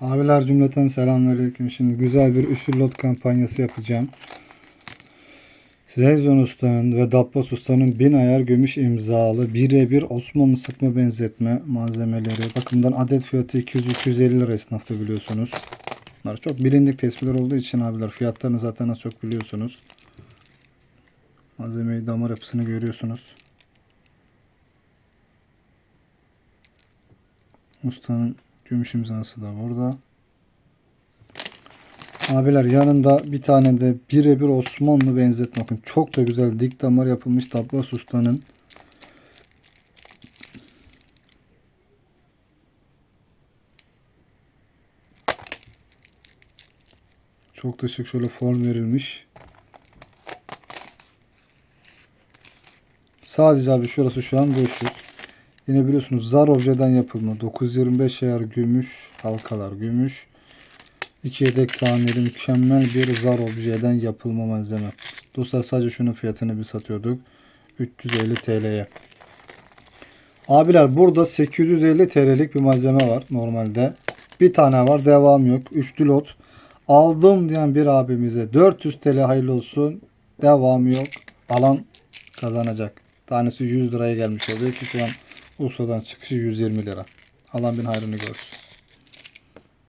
Abiler cümleten selamünaleyküm. Şimdi güzel bir üçlü lot kampanyası yapacağım. Rezon Usta'nın ve Dabbas Usta'nın bin ayar gümüş imzalı birebir Osmanlı sıkma benzetme malzemeleri. Bakımdan adet fiyatı 200-250 lira esnafta biliyorsunuz. Bunlar çok bilindik tespitler olduğu için abiler fiyatlarını zaten az çok biliyorsunuz. Malzemeyi damar yapısını görüyorsunuz. Ustanın gümüş imzası da burada. Abiler yanında bir tane de birebir Osmanlı benzetme. Bakın çok da güzel dik damar yapılmış Tabbas Usta'nın. Çok da şık şöyle form verilmiş. Sadece abi şurası şu an 500. Yine biliyorsunuz zar objeden yapılma. 925 ayar gümüş, halkalar gümüş. İki yedek taneli mükemmel bir zar objeden yapılma malzeme. Dostlar sadece şunun fiyatını bir satıyorduk. 350 TL'ye. Abiler burada 850 TL'lik bir malzeme var normalde. Bir tane var devam yok. Üçlü lot. Aldım diyen bir abimize 400 TL hayırlı olsun. Devam yok. Alan kazanacak. Tanesi 100 liraya gelmiş oluyor ki şu an Urfa'dan çıkışı 120 lira. Alan bin hayrını görsün.